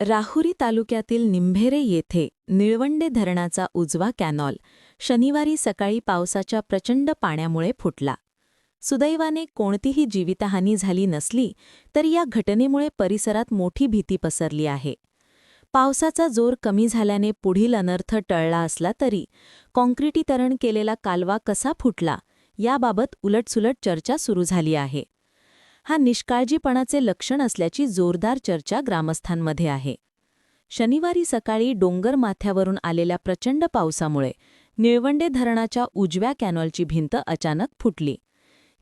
राहुरी तालुक्यातील निंभेरे येथे निळवंडे धरणाचा उजवा कॅनॉल शनिवारी सकाळी पावसाच्या प्रचंड पाण्यामुळे फुटला. सुदैवाने कोणतीही जीवितहानी झाली नसली तरी या घटनेमुळे परिसरात मोठी भीती पसरली आहे. पावसाचा जोर कमी झाल्याने पुढील अनर्थ टळला असला तरी काँक्रिटीकरण केलेला कालवा कसा फुटला याबाबत उलटसुलट चर्चा सुरू झाली आहे. हा निष्काळजीपणाचे लक्षण असल्याची जोरदार चर्चा ग्रामस्थांमध्ये आहे. शनिवारी सकाळी डोंगर माथ्यावरून आलेल्या प्रचंड पावसामुळे निळवंडे धरणाच्या उजव्या कॅनॉलची भिंत अचानक फुटली.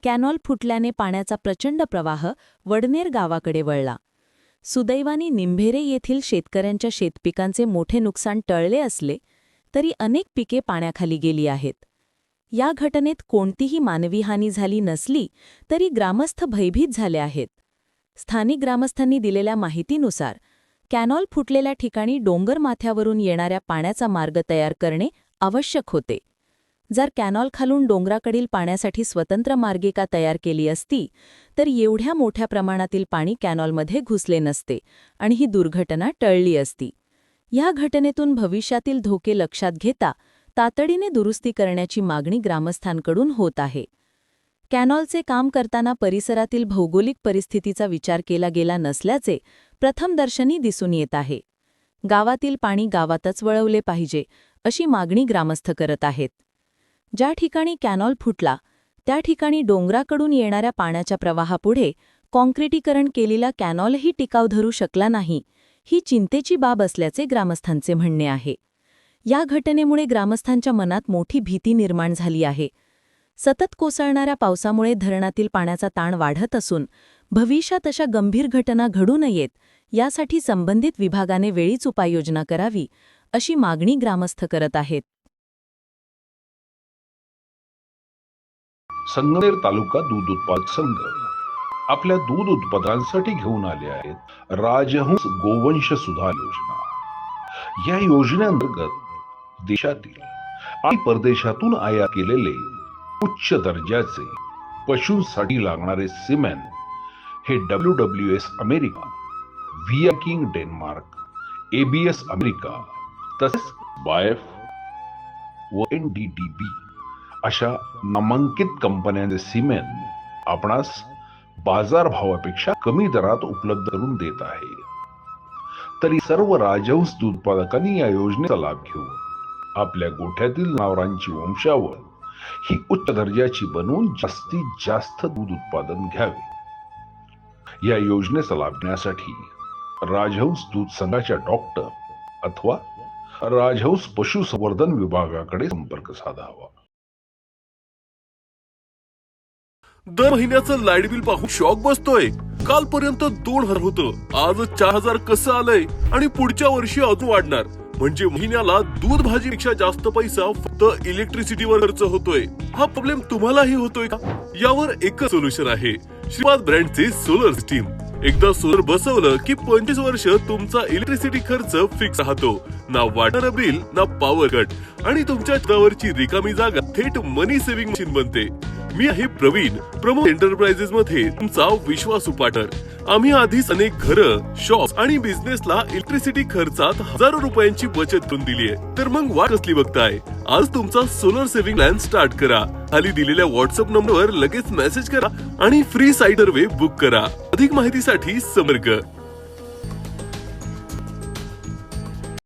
कॅनॉल फुटल्याने पाण्याचा प्रचंड प्रवाह वडनेर गावाकडे वळला. सुदैवानी निंभेरे येथील शेतकऱ्यांच्या शेतपिकांचे मोठे नुकसान टळले असले तरी अनेक पिके पाण्याखाली गेली आहेत. या घटनेत कोणतीही मानवी हानी झाली नसली तरी ग्रामस्थ भयभीत झाले आहेत. स्थानिक ग्रामस्थांनी दिलेल्या माहितीनुसार कॅनॉल फुटलेल्या ठिकाणी डोंगर माथ्यावरून येणाऱ्या पाण्याचा मार्ग तयार करणे आवश्यक होते. जर कॅनॉल खालून डोंगराकडील पाण्यासाठी स्वतंत्र मार्गिका तयार केली असती तर एवढ्या मोठ्या प्रमाणातील पाणी कॅनॉलमध्ये घुसले नसते आणि ही दुर्घटना टळली असती. या घटनेतून भविष्यातील धोके लक्षात घेता तातडीने दुरुस्ती करण्याची मागणी ग्रामस्थांकडून होत आहे. कॅनॉलचे काम करताना परिसरातील भौगोलिक परिस्थितीचा विचार केला गेला नसल्याचे प्रथमदर्शनी दिसून येत आहे. गावातील पाणी गावातच वळवले पाहिजे अशी मागणी ग्रामस्थ करत आहेत. ज्या ठिकाणी कॅनॉल फुटला त्या ठिकाणी डोंगराकडून येणाऱ्या पाण्याच्या प्रवाहापुढे कॉन्क्रिटीकरण केलेला कॅनॉलही टिकाव धरू शकला नाही ही चिंतेची बाब असल्याचे ग्रामस्थांचे म्हणणे आहे. या घटनेमुळे ग्रामस्थांच्या मनात मोठी भीती निर्माण झाली आहे. सतत कोसळणाऱ्या पावसामुळे धरणातील पाण्याचा ताण वाढत असून भविष्यात अशा गंभीर घटना घडू नयेत यासाठी संबंधित विभागाने वेळीच उपाययोजना करावी अशी मागणी ग्रामस्थ करत आहेत. संगमेर तालुका दूध उत्पादक संघ आपल्या दूध उत्पादनांसाठी घेऊन आले आहेत. राजहंस गोवंश सुधार योजना. या योजनेअंतर्गत देशातील आणि परदेशातून आयात केलेले उच्च दर्जाचे पशूंसाठी लागणारे सिमेंट हे W W S America via king Denmark ABS America तसेच बायफ व एन डी डी बी अशा नामांकित कंपन्यांचे सिमेंट आपणास बाजारभावापेक्षा कमी दरात उपलब्ध करून देत आहे. तरी सर्व राजहंस उत्पादकांनी या योजनेचा लाभ घेऊन आपल्या गोठ्यातील जनावरांची वंशावळ. ही उच्च दर्जाची बनवून जास्तीत जास्त दूध उत्पादन घ्यावे. या योजनेचा लाभ घेण्यासाठी राजहंस दूध संघाच्या डॉक्टर अथवा राजहंस पशुसंवर्धन विभागाकडे संपर्क साधावा. दर महिन्याचं लाइट बिल पाहून शॉक बसतोय. कालपर्यंत दोन हजार होतं. आज चार हजार कसं आलंय? आणि पुढच्या वर्षी अजून वाढणार. म्हणजे महिन्याला दूध भाजीपेक्षा जास्त पैसा फक्त इलेक्ट्रिसिटीवर खर्च होतोय. हा प्रॉब्लेम तुम्हालाही होतोय का? यावर एकच सोल्युशन आहे. श्रीपाद ब्रँडचे सोलर सिस्टीम एकदा सोलर बसवलं की पंचवीस वर्ष तुमचा इलेक्ट्रिसिटी खर्च फिक्स राहतो. ना वाटर बिल ना पॉवर कट आणि तुमच्या रिकामी जागा थेट मनी सेव्हिंग मशीन बनते. मी आहे प्रवीण प्रमोद एंटरप्राइजेस मध्ये तुमचा विश्वास उपाटर. आम्ही आधीच अनेक घरं शॉप आणि बिझनेसला इलेक्ट्रिसिटी खर्चात हजारो रुपयांची बचत करून दिली आहे. तर मग वाट कसली बघताय? आज तुमचा सोलर सेव्हिंग प्लॅन स्टार्ट करा. खाली दिलेल्या व्हॉट्सअप नंबरवर लगेच मेसेज करा आणि फ्री साईडर वे बुक करा. अधिक माहितीसाठी संपर्क.